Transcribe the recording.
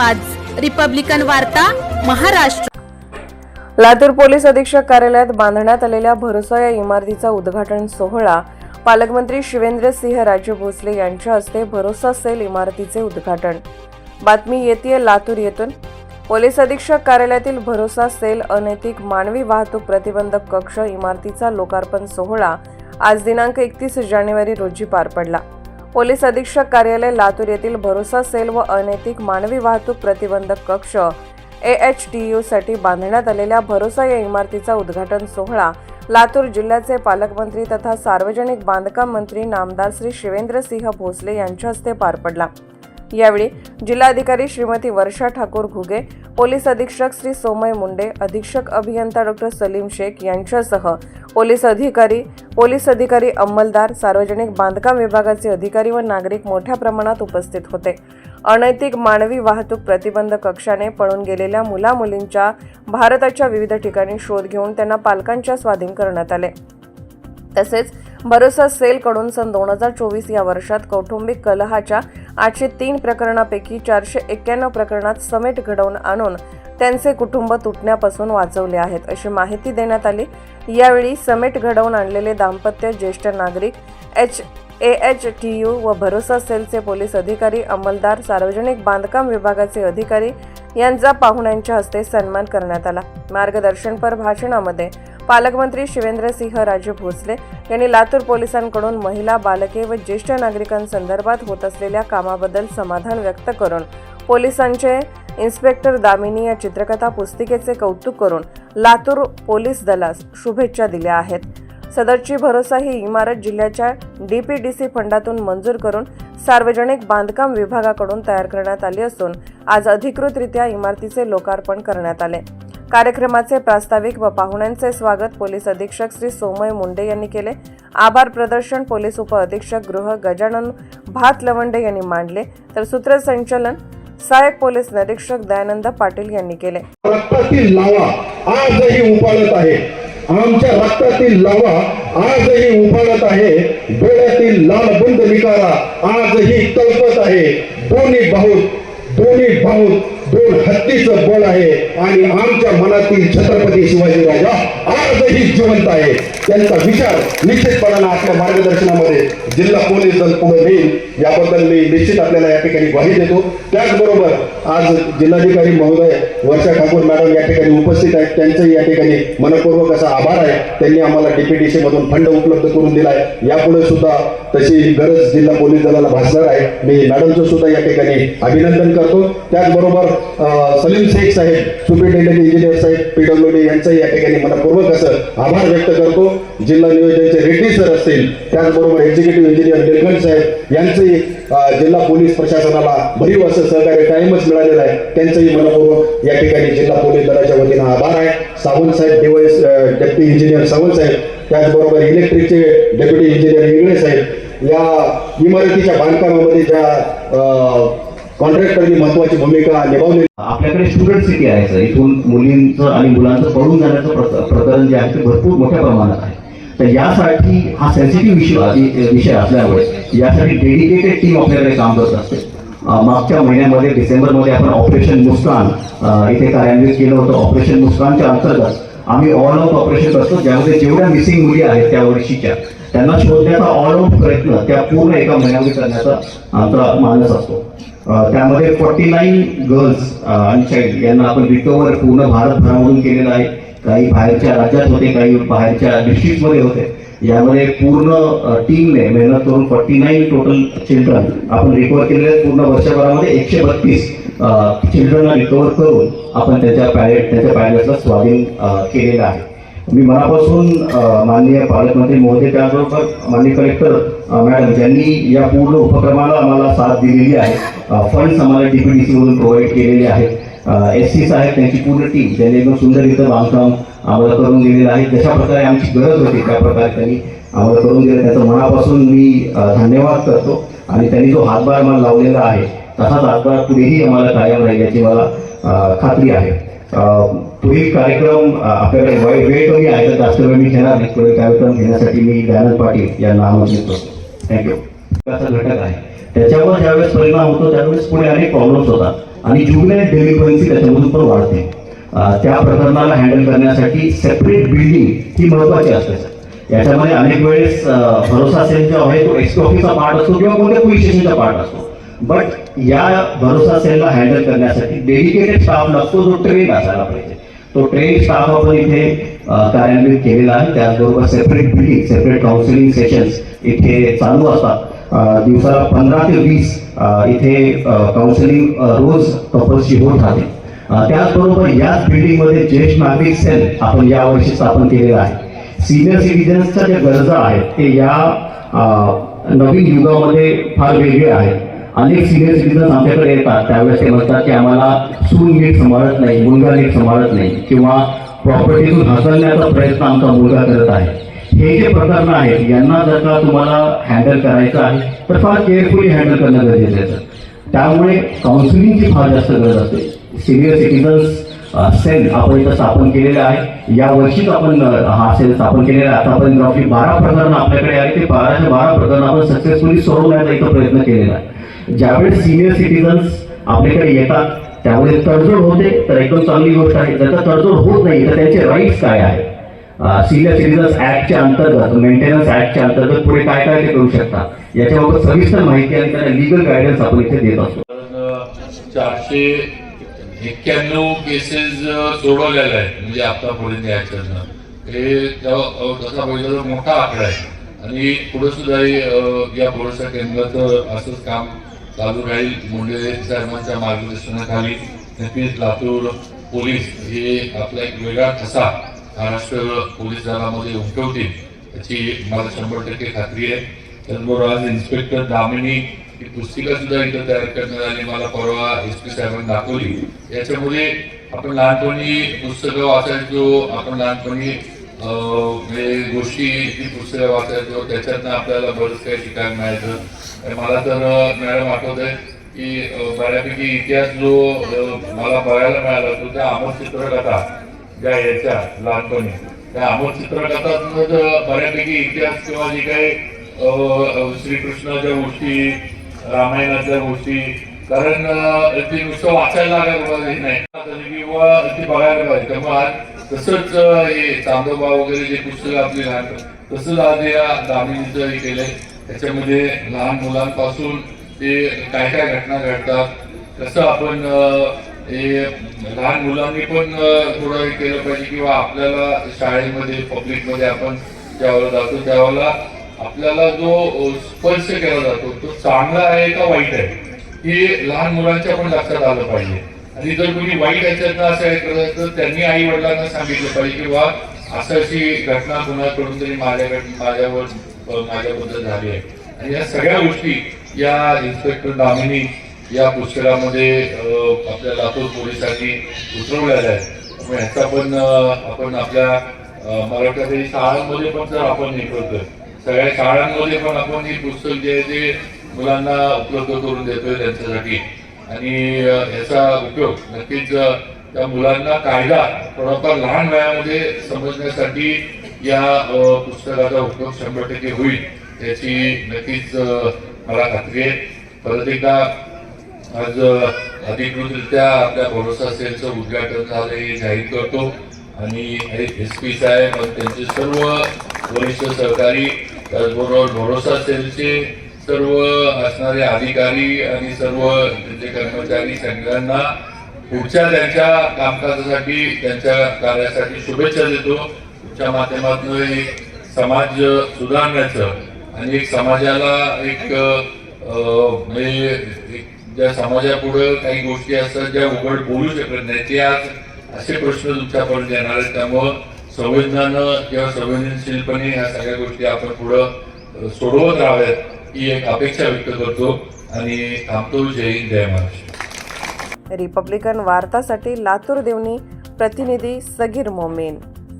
आवाज. रिपब्लिकन वार्ता महाराष्ट्र. लातूर पोलीस अधीक्षक कार्यालयात बांधण्यात आलेल्या भरोसा या इमारतीचा उद्घाटन सोहळा. पालकमंत्री शिवेंद्र सिंह राजे भोसले यांच्या हस्ते भरोसा सेल इमारतीचे उद्घाटन. बातमी येते लातूर येथून. पोलीस अधीक्षक कार्यालयातील भरोसा सेल अनैतिक मानवी वाहतूक प्रतिबंधक कक्ष इमारतीचा लोकार्पण सोहळा आज दिनांक एकतीस जानेवारी रोजी पार पडला. पोलीस अधीक्षक कार्यालय लातूर येथील भरोसा सेल व अनैतिक मानवी वाहतूक प्रतिबंधक कक्ष ए एच टी यूसाठी बांधण्यात आलेल्या भरोसा या इमारतीचा उद्घाटन सोहळा लातूर जिल्ह्याचे पालकमंत्री तथा सार्वजनिक बांधकाम मंत्री नामदार श्री शिवेंद्र सिंह भोसले यांच्या हस्ते पार पडला. यावेळी जिल्हाधिकारी श्रीमती वर्षा ठाकूर घुगे पोलीस अधीक्षक श्री सोमय मुंडे अधीक्षक अभियंता डॉक्टर सलीम शेख यांच्यासह पोलीस अधिकारी पोलीस अधिकारी अंमलदार सार्वजनिक बांधकाम विभागाचे अधिकारी व नागरिक मोठ्या प्रमाणात उपस्थित होते. अनैतिक मानवी वाहतूक प्रतिबंध कक्षाने पळून गेलेल्या मुला मुलींच्या भारताच्या विविध ठिकाणी शोध घेऊन त्यांना पालकांच्या स्वाधीन करण्यात आले. तसेच भरोसा सेलकडून सन दोन हजार चोवीस या वर्षात कौटुंबिक कलहाच्या आठशे तीन प्रकरणापैकी चारशे एक्क्याण्णव प्रकरणात समेट घडवून आणून त्यांचे कुटुंब तुटण्यापासून वाचवले आहेत अशी माहिती देण्यात आली. यावेळी समेट घडवून आणलेले दाम्पत्य ज्येष्ठ नागरिक H A H T U व भरोसा सेलचे पोलीस अधिकारी अंमलदार सार्वजनिक बांधकाम विभागाचे अधिकारी यांचा पाहुण्यांच्या हस्ते सन्मान करण्यात आला. मार्गदर्शनपर भाषणामध्ये पालकमंत्री शिवेंद्रसिंह राजे भोसले यांनी लातूर पोलिसांकडून महिला बालके व ज्येष्ठ नागरिकांसंदर्भात होत असलेल्या कामाबद्दल समाधान व्यक्त करून पोलिसांचे इन्स्पेक्टर दामिनी या चित्रकथा पुस्तिकेचे कौतुक करून लातूर पोलीस दलास शुभेच्छा दिल्या आहेत. सदरची भरोसा ही इमारत जिल्ह्याच्या डी पी डी सी फंडातून मंजूर करून सार्वजनिक बांधकाम विभागाकडून तयार करण्यात आली असून आज अधिकृतरित्या इमारतीचे लोकार्पण करण्यात आले. कार्यक्रमाचे प्रास्ताविक व पाहुण्यांचे स्वागत पोलीस अधीक्षक श्री सोमय मुंडे यांनी केले. आभार प्रदर्शन पोलीस उप अधीक्षक गृह गजानन भात लवंडे यांनी मांडले. तर सूत्रसंचलन सहाय्यक पोलीस निरीक्षक दयानंद पाटील यांनी केले. रक्तातील लावा आजही उफाळत आहे. आमच्या रक्तातील लावा आजही उफाळत आहे. डोळ्यातील लाल बंद निकारा आजही तळपत आहे. दोन्ही भाऊ दोन्ही भाऊ दोन हत्तीचं बळ आहे आणि आमच्या मनातील छत्रपती शिवाजी राजा आजही जिवंत आहे. त्यांचा विचार निश्चितपणानं आपल्या मार्गदर्शनामध्ये जिल्हा पोलीस दल पुढे नेईल. याबद्दल मी निश्चित आपल्याला या ठिकाणी ग्वाही देतो. त्याचबरोबर आज जिल्हाधिकारी महोदय वर्षा ठाकूर मॅडम या ठिकाणी उपस्थित आहेत. त्यांचंही या ठिकाणी मनपूर्वक असा आभार आहे. त्यांनी आम्हाला डीपीडीसी मधून फंड उपलब्ध करून दिलाय. यापुढे सुद्धा तशी गरज जिल्हा पोलीस दलाला भासणार आहे. मी मॅडमचं सुद्धा या ठिकाणी अभिनंदन करतो. त्याचबरोबर Salim Shaikh saheb superintendent engineer saheb PWD यांचाही या ठिकाणी मनपूर्वक असं आभार व्यक्त करतो. जिल्हा नियोजनचे रेड्डी सर असतील त्याचबरोबर एक्झिक्युटिव्ह इंजिनियर निलकंठ साहेब यांचंही जिल्हा पोलीस प्रशासनाला भरीव असं सहकार्य कायमच मिळालेलं आहे. त्यांचंही मनपूर्वक या ठिकाणी जिल्हा पोलीस दलाच्या वतीनं आभार आहे. सावंत साहेब डिवाइस डेप्टी इंजिनियर सावंत साहेब त्याचबरोबर इलेक्ट्रिकचे डेप्युटी इंजिनियर इंगळे साहेब या इमारतीच्या बांधकामामध्ये ज्या कॉन्ट्रॅक्टरनी महत्वाची भूमिका निभावली आपल्याकडे स्टुडंट सिटी आहे सर. इथून मुलींचं आणि मुलांचं पळून जाण्याचं प्रकरण जे आहे ते भरपूर मोठ्या प्रमाणात आहे. तर यासाठी हा सेन्सिटिव्ह विषय विषय असल्यामुळे यासाठी डेडिकेटेड टीम आपल्याकडे काम करत असते. मागच्या महिन्यामध्ये डिसेंबरमध्ये आपण ऑपरेशन मुस्कान इथे कार्यान्वित केलं होतं. ऑपरेशन मुस्कानच्या अंतर्गत आम्ही ऑल आउट ऑपरेशन करतो. ज्यामध्ये जेवढ्या मिसिंग मुली आहेत त्या वर्षीच्या त्यांना शोधण्याचा ऑल आउट प्रयत्न त्या पूर्ण एका महिन्यामध्ये करण्याचा आमचा मानस असतो. त्यामध्ये फोर्टी नाईन गर्ल्स आणि चाइल्ड यांना आपण रिकवर पूर्ण भारतभरामधून केलेलं आहे. काही बाहेरच्या राज्यात होते काही बाहेरच्या डिस्ट्रिक्टमध्ये होते. यामध्ये पूर्ण टीमने मेहनत करून फोर्टी नाईन टोटल चिल्ड्रन आपण रिकवर केलेले पूर्ण वर्षभरामध्ये एकशे बत्तीस चिल्ड्रनला रिकवर करून आपण त्याच्या पॅलेट त्याच्या पॅलेटला स्वाधीन केलेलं आहे. मी मनापासून माननीय पालकमंत्री महोदय त्याचबरोबर माननीय कलेक्टर मॅडम ज्यांनी या पूर्ण उपक्रमाला आम्हाला साथ दिलेली आहे फंड्स आम्हाला डीपीडीसी मधून प्रोव्हाइड केलेले आहेत. एस सी साहेब त्यांची पूर्ण टीम त्यांनी एकदम सुंदर इथं बांधकाम आम्हाला करून दिलेलं आहे. जशा प्रकारे आमची गरज होती त्या प्रकारे त्यांनी आम्हाला करून दिलं. त्याचं मनापासून मी धन्यवाद करतो. आणि त्यांनी जो हातभार मला लावलेला आहे तसाच हातभार पुढेही आम्हाला कायम राहील याची मला खात्री आहे. पुढील कार्यक्रम आपल्याकडे वेळ वेळ कमी आहे तर जास्त वेळ मी घेणार नाही. पुढील कार्यक्रम घेण्यासाठी मी दयानंद पाटील यांना आमंत्रित करतो. थँक्यू घटक आहे. त्याच्यावर ज्यावेळेस परिणाम होतो त्यावेळेस पुढे अनेक प्रॉब्लेम्स होतात. आणि जुगनाईल डेलिव्हरन्सी त्याच्यामधून पण वाढते. त्या प्रकरणाला हँडल करण्यासाठी सेपरेट बिल्डिंग ही महत्वाची असते. सर याच्यामध्ये अनेक वेळेस भरोसा सेल जो आहे तो एक्स ऑफिसचा पार्ट असतो किंवा कोणत्या पोलीस स्टेशनचा पार्ट असतो. बट या भरोसा सेलला हँडल करण्यासाठी डेडिकेटेड स्टाफ लागतो जो ट्रेन असायला पाहिजे. तो ट्रेन स्टाफ आपण इथे कार्यान्वित केलेला आहे. त्याचबरोबर separate building separate counselling sessions इथे चालू असतात. दिवसाला पंधरा ते वीस इथे काउन्सिलिंग रोज कपल्सची होत राहते. त्याचबरोबर याच बिल्डिंगमध्ये ज्येष्ठ नागरिक सेल आपण यावर्षी स्थापन केलेलं आहे. सिनियर सिटीजन्सच्या ज्या गरजा आहेत ते या नवीन युगामध्ये फार वेगळे आहेत. अनेक सिनियर सिटीजन आमच्याकडे येतात. त्यावेळेस ते म्हणतात की आम्हाला सून नीट सांभाळत नाही मुलगा नीट सांभाळत नाही किंवा प्रॉपर्टीतून हकलण्याचा प्रयत्न आमचा मुलगा करत आहे. हे जे प्रकरण आहेत यांना जर का तुम्हाला हँडल करायचं आहे तर फार केअरफुली हँडल करणं गरजेचं आहे. त्यामुळे काउन्सिलिंगची फार जास्त गरज असते. सिनियर सिटीजन्स सेल आपण इथं स्थापन केलेलं आहे. या वर्षीच आपण हा सेल स्थापन केलेला आहे. आतापर्यंत रफली बारा प्रकरणं आपल्याकडे आहे ते बाराशे बारा प्रकरणं आपण सक्सेसफुली सोडवण्याचा इथं प्रयत्न केलेला आहे. ज्यावेळेस सिनियर सिटीजन्स आपल्याकडे येतात त्यावेळेस तडजोड होते तर एकदम चांगली गोष्ट आहे. जर का तडजोड होत नाही तर त्यांचे राईट्स काय आहेत? सिनियर सिटीजन्स ऍक्टच्या अंतर्गत मेंटेनन्स ऍक्टच्या अंतर्गत पुढे काय काय ते करू शकता याच्याबाबत सविस्तर माहिती आणि त्यांना लिगल गायडन्स आपण इथे देत असतो. चारशे एक्क्याण्णव केसेस सोडवलेल्या आहेत. म्हणजे आतापर्यंत याच्यातनं हे तसा पहिला मोठा आकडा आहे. आणि पुढे सुद्धा या भरोसा केंद्राचं असंच काम चालू राहील. मुंडे साहेबांच्या मार्गदर्शनाखाली नक्कीच लातूर पोलीस हे आपला एक वेगळा ठसा महाराष्ट्र पोलीस दलामध्ये उमटवतील याची मला शंभर टक्के खात्री आहे. त्याचबरोबर आज इन्स्पेक्टर दामिनी ही पुस्तिका सुद्धा इथं तयार करण्यात आली मला परवा एस पी साहेबांनी दाखवली. याच्यामध्ये आपण लहानपणी पुस्तकं वाचायचो आपण लहानपणी म्हणजे गोष्टी जी पुस्तकं वाचायचो त्याच्यातनं आपल्याला बरंच काही शिकायला मिळायचं. आणि मला तर मॅडम आठवत आहे की बऱ्यापैकी इतिहास जो मला बघायला मिळाला तो त्या अमर चित्रकथा. ज्या याच्या लहानपणी. त्या अमर चित्रकथातनं म्हणजे बऱ्यापैकी इतिहास किंवा जे काही अं, श्रीकृष्णाच्या गोष्टी रामायणाच्या गोष्टी कारण ते नुसतं वाचायला लागायला नाही. किंवा ते बघायला पाहिजे. त्यामुळे आज तसंच हे चांदोबा वगैरे जे पुस्तक आपली लहान तसंच आज या दामिनीचं हे केलंय. त्याच्यामध्ये लहान मुलांपासून ते काय काय घटना घडतात कसं आपण हे लहान मुलांनी पण थोडं हे केलं पाहिजे किंवा आपल्याला शाळेमध्ये पब्लिकमध्ये आपण ज्यावेळेला जातो त्यावेळेला आपल्याला जो स्पर्श केला जातो तो चांगला आहे का वाईट आहे हे लहान मुलांच्या पण लक्षात आलं पाहिजे. आणि जर कोणी वाईट याच्यातनं असं हे करत असेल तर त्यांनी आई वडिलांना सांगितलं पाहिजे किंवा असं अशी घटना कुणाकडून तरी माझ्याकडे माझ्यावर माझ्याबद्दल झाली आहे. आणि या सगळ्या गोष्टी या इन्स्पेक्टर दामिनी या पुस्तकामध्ये आपल्या लातूर पोलिसांनी उतरवलेल्या आहेत त्यामुळे ह्याचा पण आपण आपल्या अं, शाळांमध्ये पण जर आपण हे करतोय. सगळ्या शाळांमध्ये पण आपण ही पुस्तक जे आहे ते मुलांना उपलब्ध करून देतोय त्यांच्यासाठी. आणि याचा उपयोग नक्कीच त्या मुलांना कायदा थोडाफार लहान वयामध्ये समजण्यासाठी या पुस्तकाचा उपयोग शंभर टक्के होईल याची नक्कीच मला खात्री आहे. परत एकदा आज अधिकृतरित्या आपल्या भरोसा सेलचं उद्घाटन झालं हे जाहीर करतो. आणि एस पी साहेब आणि त्यांचे सर्व वरिष्ठ सहकारी त्याचबरोबर भरोसा सेलचे सर्व असणारे अधिकारी आणि सर्व त्यांचे कर्मचारी सगळ्यांना पुढच्या त्यांच्या कामकाजासाठी त्यांच्या कार्यासाठी शुभेच्छा देतो. तुमच्या माध्यमातून एक समाज सुधारण्याचं आणि एक समाजाला एक म्हणजे एक ज्या समाजापुढं काही गोष्टी असतात ज्या उघड बोलू शकत नाही ते आज असे प्रश्न तुमच्यापर्यंत येणार आहेत. त्यामुळं संवेदनानं किंवा संवेदनशीलपणे ह्या सगळ्या गोष्टी आपण पुढं सोडवत राहाव्यात ही एक अपेक्षा व्यक्त करतो आणि थांबतो. जय हिंद जय महाराष्ट्र. रिपब्लिकन वार्तासाठी लातूर देवणी प्रतिनिधी सगीर मोमेन.